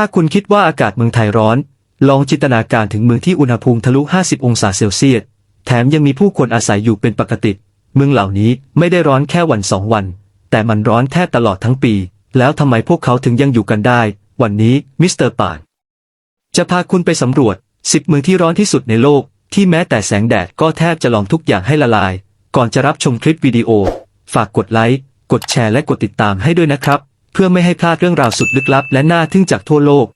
ถ้าคุณคิดว่าอากาศเมืองไทยร้อน ลองจินตนาการถึงเมืองที่อุณหภูมิทะลุ 50 องศาเซลเซียส แถมยังมีผู้คนอาศัยอยู่เป็นปกติ เมืองเหล่านี้ไม่ได้ร้อนแค่วันสองวัน แต่มันร้อนแทบตลอดทั้งปี แล้วทำไมพวกเขาถึงยังอยู่กันได้ วันนี้มิสเตอร์ป่านจะพาคุณไปสำรวจ 10 เมืองที่ร้อนที่สุดในโลก ที่แม้แต่แสงแดดก็แทบจะลองทุกอย่างให้ละลาย ก่อนจะรับชมคลิปวิดีโอ ฝากกดไลค์ กดแชร์และกดติดตามให้ด้วยนะครับ พื่อไม่ให้พลาดเรื่องราวสุดลึกลับ และน่าทึ่งจากทั่วโลก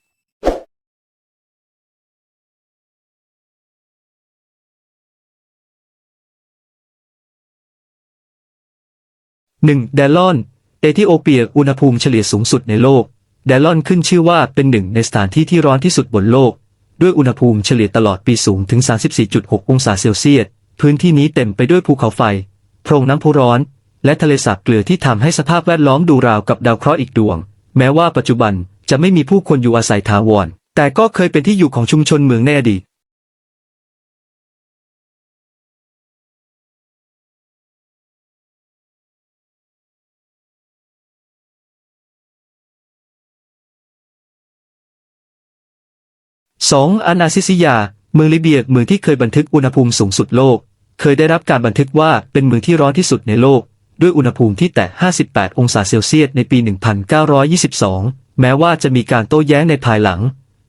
1. แดลอน เอธิโอเปียอุณหภูมิเฉลี่ยสูงสุดในโลกแดลอนขึ้นชื่อว่าเป็นหนึ่งในสถานที่ที่ร้อนที่สุดบนโลก ด้วยอุณหภูมิเฉลี่ยตลอดปีสูงถึง 34.6 องศาเซลเซียส พื้นที่นี้เต็มไปด้วยภูเขาไฟ โพรงน้ำพุร้อน และทะเลสาบเกลือที่ทำให้สภาพแวดล้อมดูราวกับดาวเคราะห์อีกดวง แม้ว่าปัจจุบันจะไม่มีผู้คนอยู่อาศัยถาวร แต่ก็เคยเป็นที่อยู่ของชุมชนเมืองในอดีต 2. อานาซิซิยา เมืองลิเบียเมืองที่เคยบันทึกอุณหภูมิสูงสุดโลก เคยได้รับการบันทึกว่าเป็นเมืองที่ร้อนที่สุดในโลก ด้วยอุณหภูมิที่แตะ 58 องศาเซลเซียสในปี 1922 แม้ว่าจะมีการโต้แย้งในภายหลัง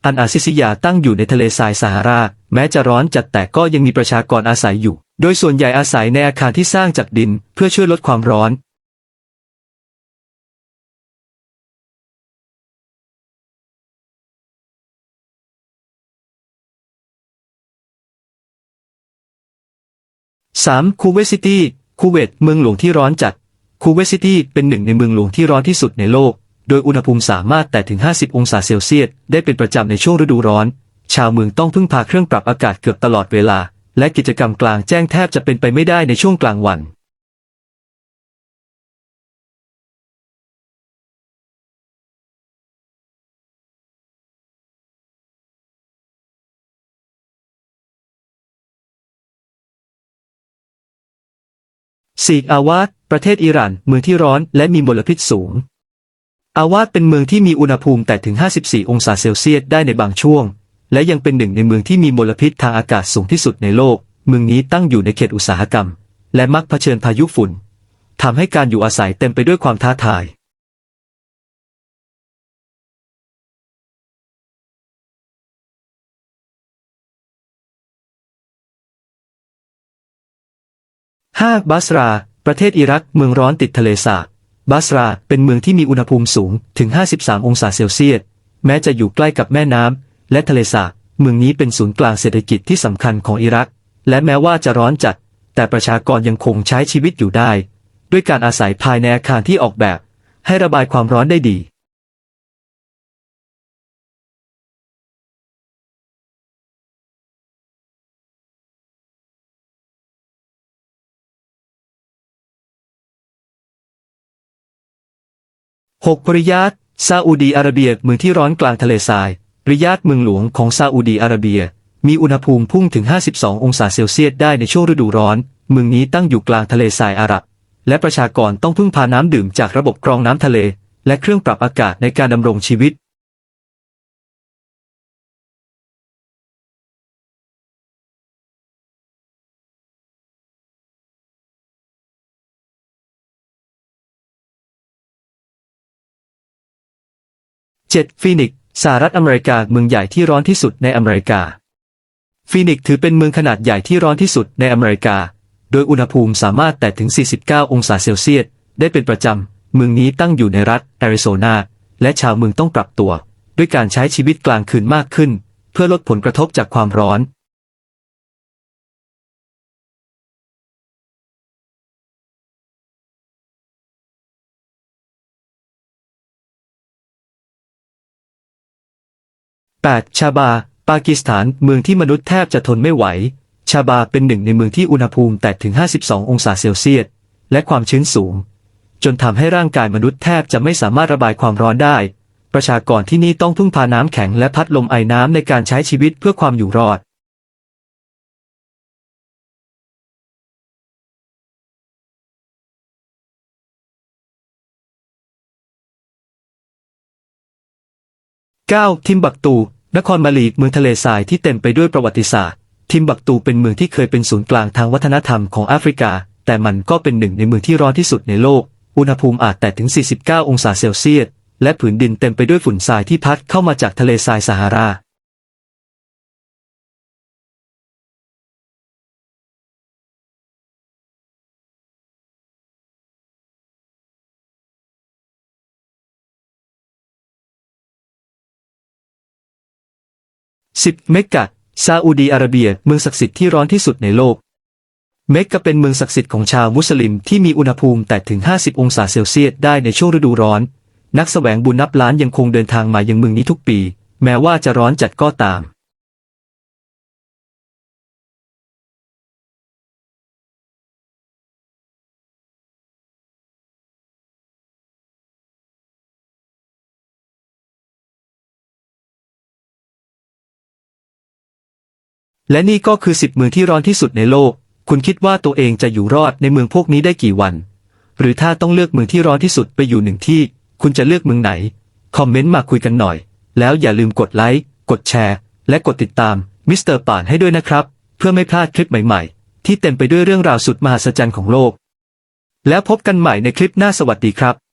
อันอาซิซิยาตั้งอยู่ในทะเลทรายซาฮารา แม้จะร้อนจัดแต่ก็ยังมีประชากรอาศัยอยู่ โดยส่วนใหญ่อาศัยในอาคารที่สร้างจากดินเพื่อช่วยลดความร้อน 3. คูเวซิตี้ คูเวตเมืองหลวงที่ร้อนจัด คูเวตซิตี้เป็นหนึ่งในเมืองหลวงที่ร้อนที่สุดในโลก โดยอุณหภูมิสามารถแต่ถึง 50 องศาเซลเซียส ได้เป็นประจำในช่วงฤดูร้อน ชาวเมืองต้องพึ่งพาเครื่องปรับอากาศเกือบตลอดเวลา และกิจกรรมกลางแจ้งแทบจะเป็นไปไม่ได้ในช่วงกลางวัน สีกอาวาดประเทศอิหร่านเมืองที่ร้อนและมีมลพิษสูง อาวาดเป็นเมืองที่มีอุณหภูมิแต่ถึง 54 องศาเซลเซียสได้ในบางช่วง และยังเป็นหนึ่งในเมืองที่มีมลพิษทางอากาศสูงที่สุดในโลก เมืองนี้ตั้งอยู่ในเขตอุตสาหกรรม และมักเผชิญพายุฝุ่นทำให้การอยู่อาศัยเต็มไปด้วยความท้าทาย 5. บัสรา ประเทศอิรัก เมืองร้อนติดทะเลสาบ บัสรา เป็นเมืองที่มีอุณหภูมิสูงถึง 53 องศาเซลเซียส แม้จะอยู่ใกล้กับแม่น้ำและทะเลสาบ เมืองนี้เป็นศูนย์กลางเศรษฐกิจที่สำคัญของอิรัก และแม้ว่าจะร้อนจัด แต่ประชากรยังคงใช้ชีวิตอยู่ได้ ด้วยการอาศัยภายในอาคารที่ออกแบบ ให้ระบายความร้อนได้ดี 6. ริยาตซาอุดีอาระเบียเมืองที่ร้อนกลางทะเลทราย ริยาตเมืองหลวงของซาอุดีอาระเบีย มีอุณหภูมิพุ่งถึง 52 องศาเซลเซียสได้ในช่วงฤดูร้อน เมืองนี้ตั้งอยู่กลางทะเลทรายอาหรับ และประชากรต้องพึ่งพาน้ำดื่มจากระบบกรองน้ำทะเล และเครื่องปรับอากาศในการดำรงชีวิต 7. ฟีนิกซ์สหรัฐอเมริกาเมืองใหญ่ที่ร้อนที่สุดในอเมริกา ฟีนิกซ์ถือเป็นเมืองขนาดใหญ่ที่ร้อนที่สุดในอเมริกา โดยอุณหภูมิสามารถแตะถึง 49 องศาเซลเซียส ได้เป็นประจำ เมืองนี้ตั้งอยู่ในรัฐแอริโซนา และชาวเมืองต้องปรับตัว ด้วยการใช้ชีวิตกลางคืนมากขึ้น เพื่อลดผลกระทบจากความร้อน 8. ชาบา ปากีสถาน เมืองที่มนุษย์แทบจะทนไม่ไหว ชาบาเป็นหนึ่งในเมืองที่อุณหภูมิแตะถึง 52 องศาเซลเซียส และความชื้นสูง จนทำให้ร่างกายมนุษย์แทบจะไม่สามารถระบายความร้อนได้ ประชากรที่นี่ต้องพึ่งพาน้ำแข็งและพัดลมไอน้ำในการใช้ชีวิตเพื่อความอยู่รอด 9. ทิมบักตู นครมาลีเมืองทะเลทรายที่เต็มไปด้วยประวัติศาสตร์ ทิมบักตูเป็นเมืองที่เคยเป็นศูนย์กลางทางวัฒนธรรมของแอฟริกา แต่มันก็เป็นหนึ่งในเมืองที่ร้อนที่สุดในโลก อุณหภูมิอาจแตะถึง 49 องศาเซลเซียส และผืนดินเต็มไปด้วยฝุ่นทรายที่พัดเข้ามาจากทะเลทรายซาฮารา 10. เมกะซาอุดีอาระเบีย เมืองศักดิ์สิทธิ์ที่ร้อนที่สุดในโลก เมกะเป็นเมืองศักดิ์สิทธิ์ของชาวมุสลิมที่มีอุณหภูมิแต่ถึง 50 องศาเซลเซียสได้ในช่วงฤดูร้อน นักแสวงบุญนับล้านยังคงเดินทางมายังเมืองนี้ทุกปี แม้ว่าจะร้อนจัดก็ตาม และนี่ก็คือสิบเมืองที่ร้อนที่สุดในโลก คุณคิดว่าตัวเองจะอยู่รอดในเมืองพวกนี้ได้กี่วัน หรือถ้าต้องเลือกเมืองที่ร้อนที่สุดไปอยู่หนึ่งที่ คุณจะเลือกเมืองไหน คอมเมนต์มาคุยกันหน่อย แล้วอย่าลืมกดไลค์ กดแชร์ และกดติดตามมิสเตอร์ป่านให้ด้วยนะครับ เพื่อไม่พลาดคลิปใหม่ๆ ที่เต็มไปด้วยเรื่องราวสุดมหัศจรรย์ของโลก แล้วพบกันใหม่ในคลิปหน้าสวัสดีครับ